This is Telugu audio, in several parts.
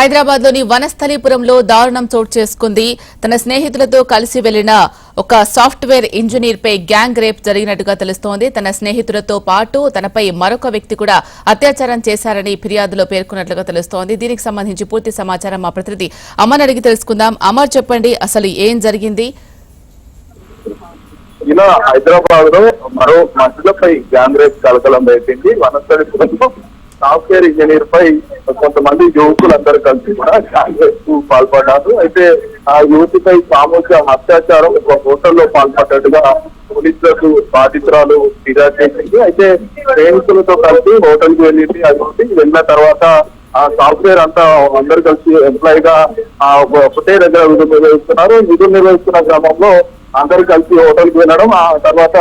హైదరాబాద్లోని వనస్థలీపురంలో దారుణం చోటు చేసుకుంది. తన స్నేహితులతో కలిసి వెళ్ళిన ఒక సాఫ్ట్వేర్ ఇంజనీర్ పై గ్యాంగ్ రేప్ జరిగినట్టుగా తెలుస్తోంది. తన స్నేహితులతో పాటు తనపై మరొక వ్యక్తి కూడా అత్యాచారం చేశారని ఫిర్యాదులో పేర్కొన్నట్లుగా తెలుస్తోంది. దీనికి సంబంధించి పూర్తి సమాచారం మా ప్రతినిధి అమర్ అడిగి తెలుసుకుందాం. అమర్ చెప్పండి అసలు ఏం జరిగింది? ఇలా హైదరాబాద్లో మరో మహిళపై గ్యాంగ్ రేప్ కలకలం రేపింది వనస్థలిపురంలో. సాఫ్ట్వేర్ ఇంజనీర్ పై కొంతమంది యువకులందరూ కలిసి కూడా పాల్పడ్డారు. అయితే ఆ యువతిపై సామూహిక అత్యాచారం ఒక హోటల్లో పాల్పడ్డట్టుగా పోలీసులకు బాధితురాలు ఫిర్యాదు చేసింది. అయితే ప్రేమికులతో కలిసి హోటల్కు వెళ్ళింది. ఆ వెళ్ళిన తర్వాత ఆ సాఫ్ట్వేర్ అంతా అందరు కలిసి ఎంప్లాయ్గా ఆ ఒకటే దగ్గర విధులు నిర్వహిస్తున్నారు. విధులు నిర్వహిస్తున్న క్రమంలో అందరు కలిసి హోటల్కు వెళ్ళడం ఆ తర్వాత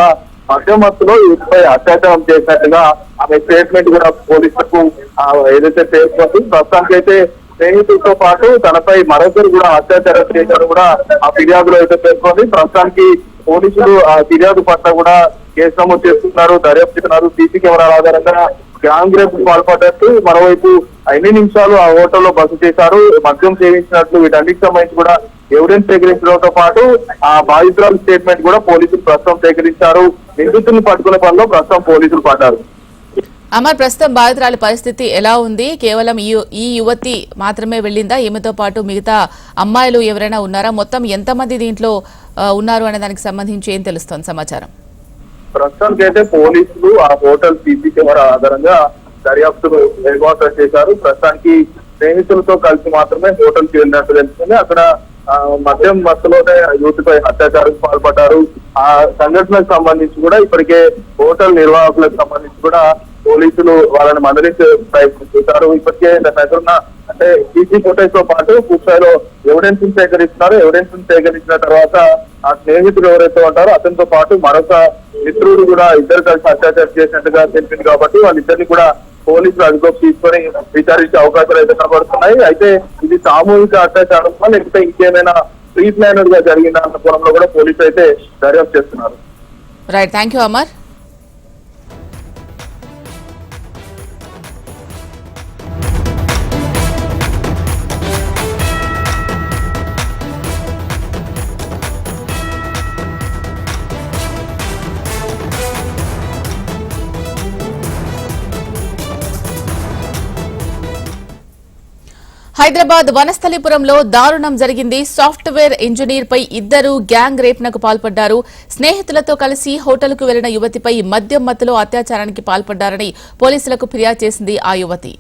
మధ్యమత్తులో వీటిపై అత్యాచారం చేసినట్టుగా ఆమె స్టేట్మెంట్ కూడా పోలీసులకు ఆ, ఏదైతే పేర్కొంది. ప్రస్తుతానికి అయితే స్నేహితులతో పాటు తనపై మరొకరు కూడా అత్యాచారం చేశారు కూడా ఆ ఫిర్యాదులో అయితే పేర్కొంది. ప్రస్తుతానికి పోలీసులు ఆ ఫిర్యాదు పట్ల కూడా కేసు నమోదు చేస్తున్నారు దర్యాప్తు చేస్తున్నారు. సీసీ కెమెరాల ఆధారంగా గ్యాంగ్ రేప్ పాల్పడ్డట్టు మరోవైపు ఎన్ని నిమిషాలు ఆ హోటల్లో బస చేశారు మద్యం సేవించినట్లు వీటన్నిటికి సంబంధించి కూడా ఎవిడెన్స్ సేకరించడంతో పాటు ఆ బాధితురాల స్టేట్మెంట్ కూడా పోలీసులు ప్రస్తుతం సేకరించారు. నిందితులను పట్టుకునే పనిలో ప్రస్తుతం పోలీసులు పడ్డారు. అమర్ ప్రస్తుతం బాధితురాలి పరిస్థితి ఎలా ఉంది? కేవలం ఈ యువతి మాత్రమే వెళ్ళిందా? ఈమెతో పాటు మిగతా అమ్మాయిలు ఎవరైనా ఉన్నారా? మొత్తం ఎంతమంది దీంట్లో ఉన్నారు అనే దానికి సంబంధించి ఏం తెలుస్తోంది సమాచారం? ప్రస్తుతానికి అయితే పోలీసులు ఆ హోటల్ సీసీ కెమెరా ఆధారంగా దర్యాప్తు వేగవంతం చేశారు. ప్రస్తుతానికి స్నేహితులతో కలిసి మాత్రమే హోటల్కి వెళ్ళినట్టు తెలుస్తుంది. అక్కడ మద్యం మత్తులోనే యువతిపై అత్యాచారం పాల్పడ్డారు. ఆ సంఘటనకు సంబంధించి కూడా ఇప్పటికే హోటల్ నిర్వాహకులకు సంబంధించి కూడా పోలీసులు వాళ్ళని మందలించే ప్రయత్నం చేశారు. ఇప్పటికే దగ్గరున్న ఉన్న అంటే సీసీ ఫుటేజ్తో పాటు పూర్తిస్థాయిలో ఎవిడెన్స్ సేకరిస్తున్నారు. ఎవిడెన్స్ సేకరించిన తర్వాత ఆ స్నేహితుడు ఎవరైతే ఉంటారో అతనితో పాటు మరొక మిత్రుడు కూడా ఇద్దరు కలిసి అత్యాచారం చేసినట్టుగా తెలిపింది కాబట్టి వాళ్ళిద్దరిని కూడా పోలీసులు అదుపులోకి తీసుకొని విచారించే అవకాశాలు అయితే కనబడుతున్నాయి. అయితే ఇది సామూహిక అత్యాచారమా లేకపోతే ఇంకేమైనా ప్రీ ప్లానర్గా జరిగిన అన్న కోణంలో కూడా పోలీసులు అయితే దర్యాప్తు చేస్తున్నారు. Right thank you Amar Hyderabad వనస్థలిపురంలో దారుణం జరిగింది. సాఫ్ట్వేర్ ఇంజనీర్ పై ఇద్దరు గ్యాంగ్ రేప్నకు పాల్పడ్డారు. స్నేహితులతో కలిసి హోటల్కు వెళ్ళిన యువతిపై మద్యం మత్తులో అత్యాచారానికి పాల్పడ్డారని పోలీసులకు ఫిర్యాదు చేసింది ఆ యువతి.